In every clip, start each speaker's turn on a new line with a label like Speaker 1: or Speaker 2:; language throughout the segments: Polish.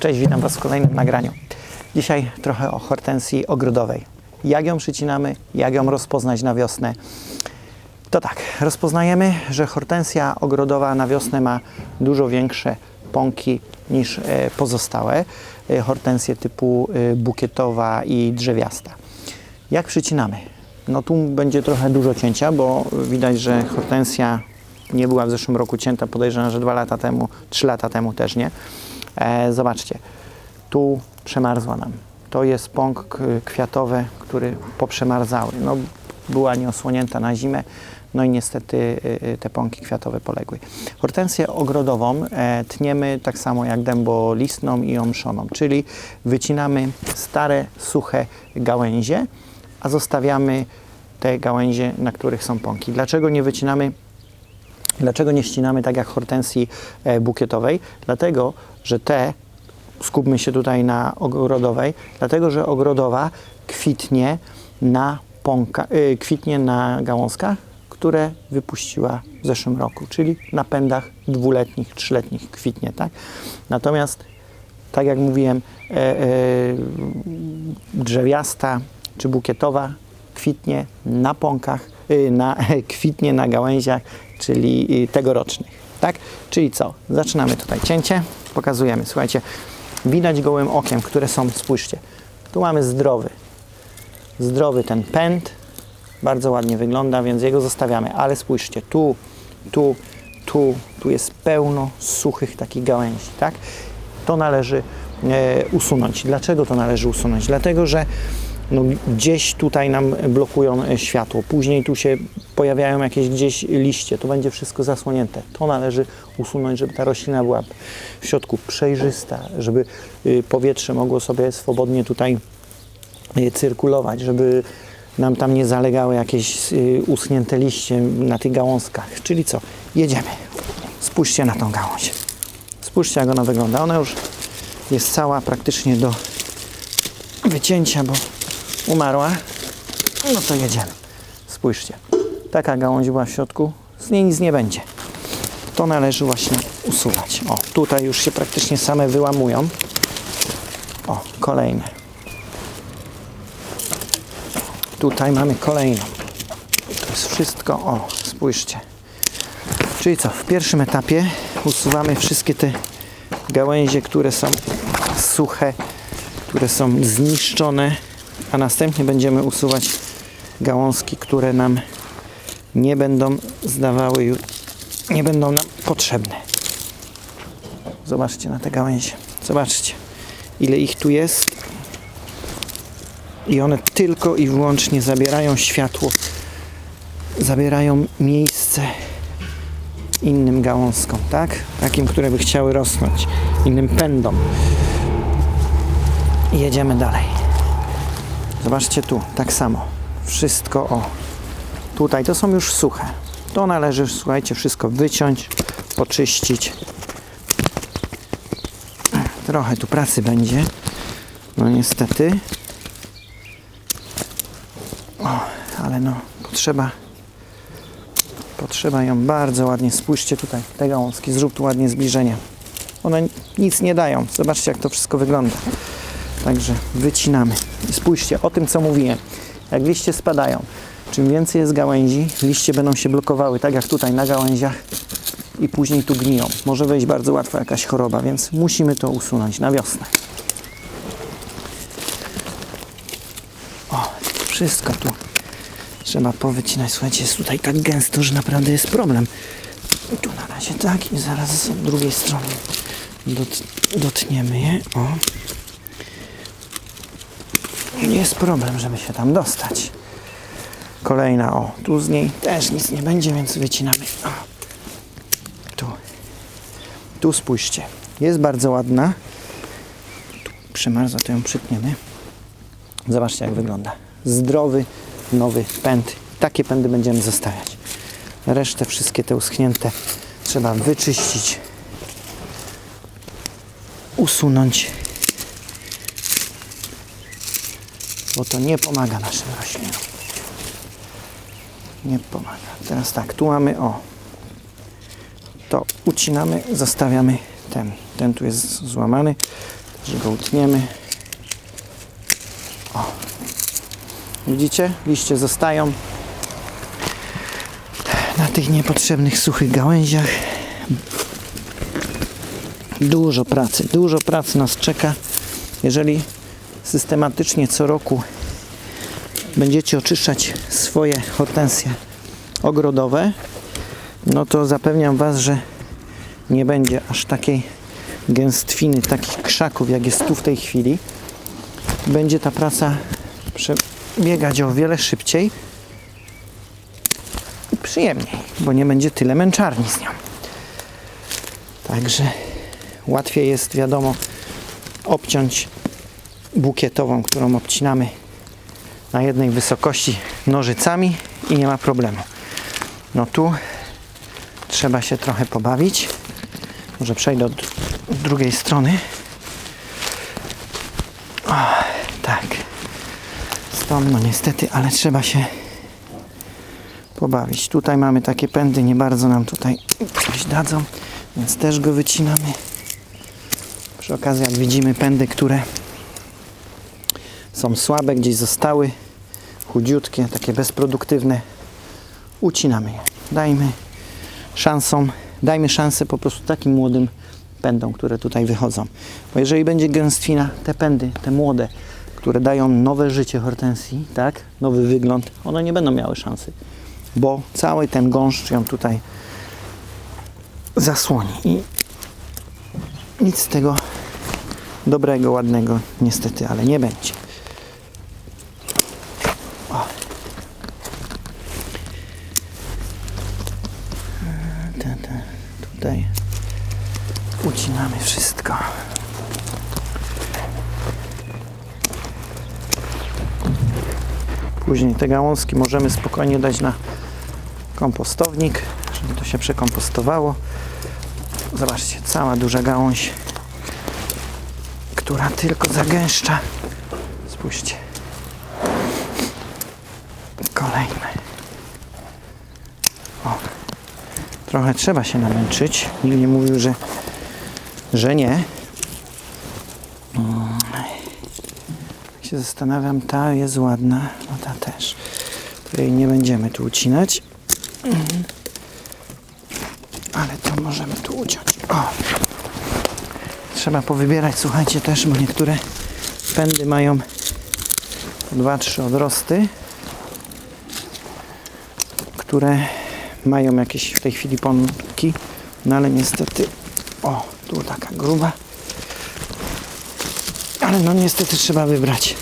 Speaker 1: Cześć, witam Was w kolejnym nagraniu. Dzisiaj trochę o hortensji ogrodowej. Jak ją przycinamy, jak ją rozpoznać na wiosnę. To tak, rozpoznajemy, że hortensja ogrodowa na wiosnę ma dużo większe pąki niż e, pozostałe e, hortensje typu e, bukietowa i drzewiasta. Jak przycinamy? No tu będzie trochę dużo cięcia, bo widać, że hortensja nie była w zeszłym roku cięta, podejrzewam, że dwa lata temu, trzy lata temu też nie. E, zobaczcie, tu przemarzła nam. To jest pąk kwiatowy, który poprzemarzały. No, była nieosłonięta na zimę, no i niestety y, y, te pąki kwiatowe poległy. Hortensję ogrodową e, tniemy tak samo jak dębolistną i omszoną, czyli wycinamy stare, suche gałęzie, a zostawiamy te gałęzie, na których są pąki. Dlaczego nie wycinamy Dlaczego nie ścinamy tak jak hortensji e, bukietowej? Dlatego, że te, skupmy się tutaj na ogrodowej, dlatego, że ogrodowa kwitnie na pąka, y, kwitnie na gałązkach, które wypuściła w zeszłym roku, czyli na pędach dwuletnich, trzyletnich kwitnie, tak? Natomiast, tak jak mówiłem, e, e, drzewiasta czy bukietowa kwitnie na pąkach, na, kwitnie na gałęziach, czyli y, tegorocznych. Tak? Czyli co? Zaczynamy tutaj cięcie, pokazujemy. Słuchajcie, widać gołym okiem, które są, spójrzcie. Tu mamy zdrowy, zdrowy ten pęd, bardzo ładnie wygląda, więc jego zostawiamy. Ale spójrzcie, tu, tu, tu, tu jest pełno suchych takich gałęzi, tak? To należy e, usunąć. Dlaczego to należy usunąć? Dlatego, że no, gdzieś tutaj nam blokują e, światło, później tu się pojawiają jakieś gdzieś liście, to będzie wszystko zasłonięte. To należy usunąć, żeby ta roślina była w środku przejrzysta, żeby y, powietrze mogło sobie swobodnie tutaj y, cyrkulować, żeby nam tam nie zalegały jakieś y, uschnięte liście na tych gałązkach. Czyli co? Jedziemy. Spójrzcie na tą gałąź. Spójrzcie, jak ona wygląda. Ona już jest cała praktycznie do wycięcia, bo umarła. No to jedziemy. Spójrzcie. Taka gałąź była w środku. Z niej nic nie będzie. To należy właśnie usuwać. O, tutaj już się praktycznie same wyłamują. O, kolejne. Tutaj mamy kolejną. To jest wszystko. O, spójrzcie. Czyli co? W pierwszym etapie usuwamy wszystkie te gałęzie, które są suche, które są zniszczone, a następnie będziemy usuwać gałązki, które nam nie będą zdawały, nie będą nam potrzebne. Zobaczcie na te gałęzie. Zobaczcie, ile ich tu jest. I one tylko i wyłącznie zabierają światło, zabierają miejsce innym gałązkom, tak? Takim, które by chciały rosnąć, innym pędom. I jedziemy dalej. Zobaczcie tu, tak samo. Wszystko o. Tutaj to są już suche. To należy, słuchajcie, wszystko wyciąć, poczyścić. Trochę tu pracy będzie. No niestety. O, ale no, potrzeba Potrzeba ją bardzo ładnie. Spójrzcie tutaj, te gałązki, zrób tu ładnie zbliżenie. One nic nie dają. Zobaczcie, jak to wszystko wygląda. Także wycinamy. I spójrzcie, o tym co mówiłem. Jak liście spadają, czym więcej jest gałęzi, liście będą się blokowały, tak jak tutaj na gałęziach i później tu gniją. Może wejść bardzo łatwo jakaś choroba, więc musimy to usunąć na wiosnę. O, wszystko tu trzeba powycinać. Słuchajcie, jest tutaj tak gęsto, że naprawdę jest problem. I tu na razie tak i zaraz z drugiej strony dot, dotniemy je. O. Jest problem, żeby się tam dostać. Kolejna, o, tu z niej też nic nie będzie, więc wycinamy. O. Tu. Tu spójrzcie. Jest bardzo ładna. Tu przemarzła, to ją przytniemy. Zobaczcie, jak wygląda. Zdrowy, nowy pęd. Takie pędy będziemy zostawiać. Resztę, wszystkie te uschnięte trzeba wyczyścić, usunąć, bo to nie pomaga naszym roślinom. Nie pomaga. Teraz tak, tu mamy o. To ucinamy, zostawiamy ten. Ten tu jest złamany. że go utniemy. O. Widzicie? Liście zostają na tych niepotrzebnych suchych gałęziach. Dużo pracy, dużo pracy nas czeka. Jeżeli systematycznie co roku będziecie oczyszczać swoje hortensje ogrodowe, no to zapewniam Was, że nie będzie aż takiej gęstwiny, takich krzaków, jak jest tu w tej chwili. Będzie ta praca przebiegać o wiele szybciej i przyjemniej, bo nie będzie tyle męczarni z nią. Także łatwiej jest, wiadomo, obciąć bukietową, którą obcinamy na jednej wysokości nożycami i nie ma problemu. No tu trzeba się trochę pobawić. Może przejdę od drugiej strony. O, tak. Stąd, no niestety, ale trzeba się pobawić. Tutaj mamy takie pędy, nie bardzo nam tutaj coś dadzą, więc też go wycinamy. Przy okazji, jak widzimy, pędy, które są słabe, gdzieś zostały, chudziutkie, takie bezproduktywne, ucinamy je. Dajmy szansą, dajmy szansę po prostu takim młodym pędom, które tutaj wychodzą. Bo jeżeli będzie gęstwina, te pędy, te młode, które dają nowe życie hortensji, tak, nowy wygląd, one nie będą miały szansy, bo cały ten gąszcz ją tutaj zasłoni i nic z tego dobrego, ładnego niestety, ale nie będzie. O. Te, te, tutaj ucinamy wszystko. Później te gałązki możemy spokojnie dać na kompostownik, żeby to się przekompostowało. Zobaczcie, cała duża gałąź, która tylko zagęszcza. Spójrzcie. Kolejne. O. Trochę trzeba się namęczyć. Nikt nie mówił, że, że nie. Mm. Jak się zastanawiam, ta jest ładna, no ta też. Jej nie będziemy tu ucinać. Ale to możemy tu uciąć. O. Trzeba powybierać, słuchajcie, też, bo niektóre pędy mają dwa, trzy odrosty, które mają jakieś w tej chwili pomniki, no ale niestety, o, tu taka gruba, ale no niestety trzeba wybrać,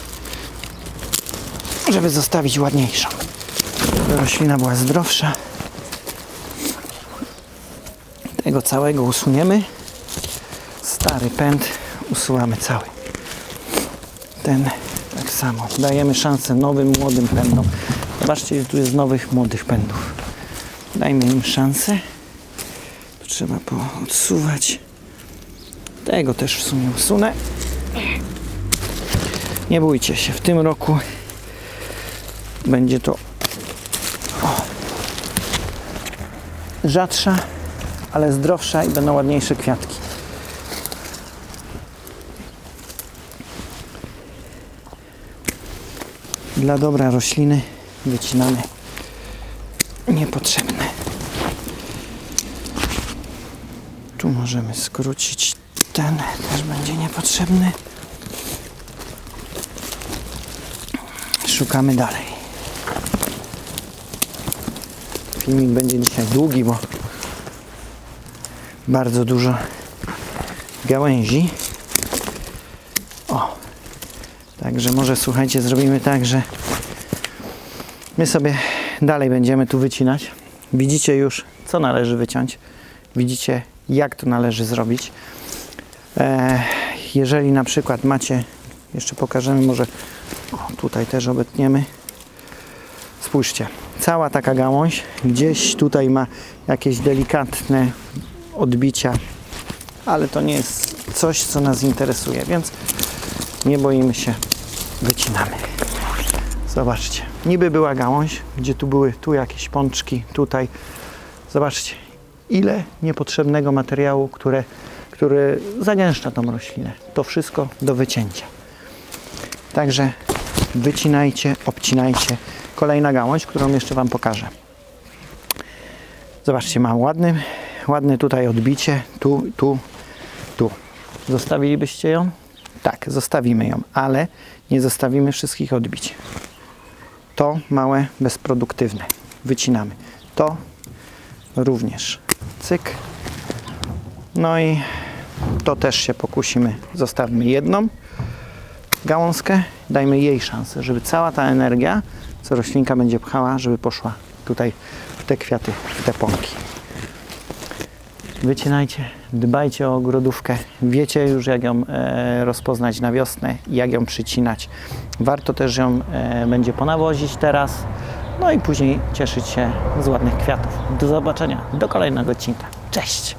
Speaker 1: żeby zostawić ładniejszą. Roślina była zdrowsza. Tego całego usuniemy. Stary pęd usuwamy cały. Ten tak samo. Dajemy szansę nowym, młodym pędom. Zobaczcie, tu jest nowych, młodych pędów. Dajmy im szansę. Trzeba odsuwać. Tego też w sumie usunę. Nie bójcie się, w tym roku będzie to o, rzadsza, ale zdrowsza i będą ładniejsze kwiatki. Dla dobra rośliny wycinamy niepotrzebne. Tu możemy skrócić ten, też będzie niepotrzebny. Szukamy dalej. Filmik będzie dzisiaj długi, bo bardzo dużo gałęzi. O, także może słuchajcie, zrobimy tak, że my sobie dalej będziemy tu wycinać. Widzicie już, co należy wyciąć. Widzicie, jak to należy zrobić. E, jeżeli na przykład macie, jeszcze pokażemy, może o, tutaj też obetniemy. Spójrzcie, cała taka gałąź gdzieś tutaj ma jakieś delikatne odbicia, ale to nie jest coś, co nas interesuje, więc nie boimy się, wycinamy. Zobaczcie, niby była gałąź, gdzie tu były tu jakieś pączki, tutaj. Zobaczcie, ile niepotrzebnego materiału, które, który zagęszcza tą roślinę. To wszystko do wycięcia. Także wycinajcie, obcinajcie. Kolejna gałąź, którą jeszcze Wam pokażę. Zobaczcie, mam ładny, ładne tutaj odbicie. Tu, tu, tu. Zostawilibyście ją? Tak, zostawimy ją, ale nie zostawimy wszystkich odbić. To małe, bezproduktywne. Wycinamy. To również. Cyk. No i to też się pokusimy. Zostawmy jedną gałązkę, dajmy jej szansę, żeby cała ta energia, co roślinka będzie pchała, żeby poszła tutaj w te kwiaty, w te pąki. Wycinajcie, dbajcie o ogrodówkę. Wiecie już, jak ją e, rozpoznać na wiosnę jak ją przycinać. Warto też ją e, będzie ponawozić teraz, no i później cieszyć się z ładnych kwiatów. Do zobaczenia, do kolejnego odcinka. Cześć!